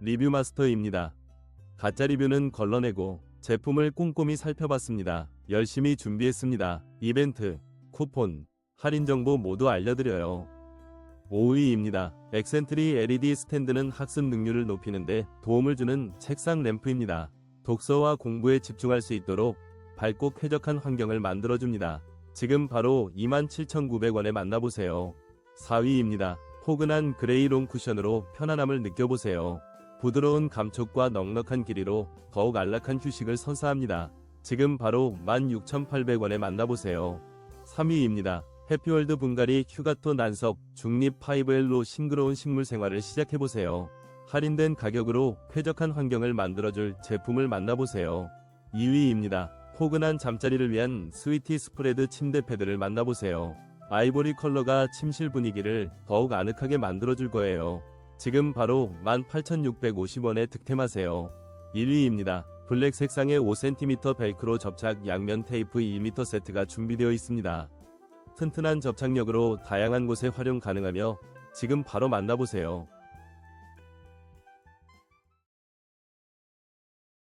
리뷰 마스터입니다. 가짜 리뷰는 걸러내고 제품을 꼼꼼히 살펴봤습니다. 열심히 준비했습니다. 이벤트, 쿠폰, 할인 정보 모두 알려드려요. 5위입니다. 엑센트리 LED 스탠드는 학습 능률을 높이는데 도움을 주는 책상 램프입니다. 독서와 공부에 집중할 수 있도록 밝고 쾌적한 환경을 만들어줍니다. 지금 바로 27,900원에 만나보세요. 4위입니다. 포근한 그레이 롱 쿠션으로 편안함을 느껴보세요. 부드러운 감촉과 넉넉한 길이로 더욱 안락한 휴식을 선사합니다. 지금 바로 16,800원에 만나보세요. 3위입니다. 해피월드 분갈이 휴가토 난석 중립 5L로 싱그러운 식물 생활을 시작해보세요. 할인된 가격으로 쾌적한 환경을 만들어줄 제품을 만나보세요. 2위입니다. 포근한 잠자리를 위한 스위티 스프레드 침대 패드를 만나보세요. 아이보리 컬러가 침실 분위기를 더욱 아늑하게 만들어줄 거예요. 지금 바로 18,650원에 득템하세요. 1위입니다. 블랙 색상의 5cm 벨크로 접착 양면 테이프 2m 세트가 준비되어 있습니다. 튼튼한 접착력으로 다양한 곳에 활용 가능하며 지금 바로 만나보세요.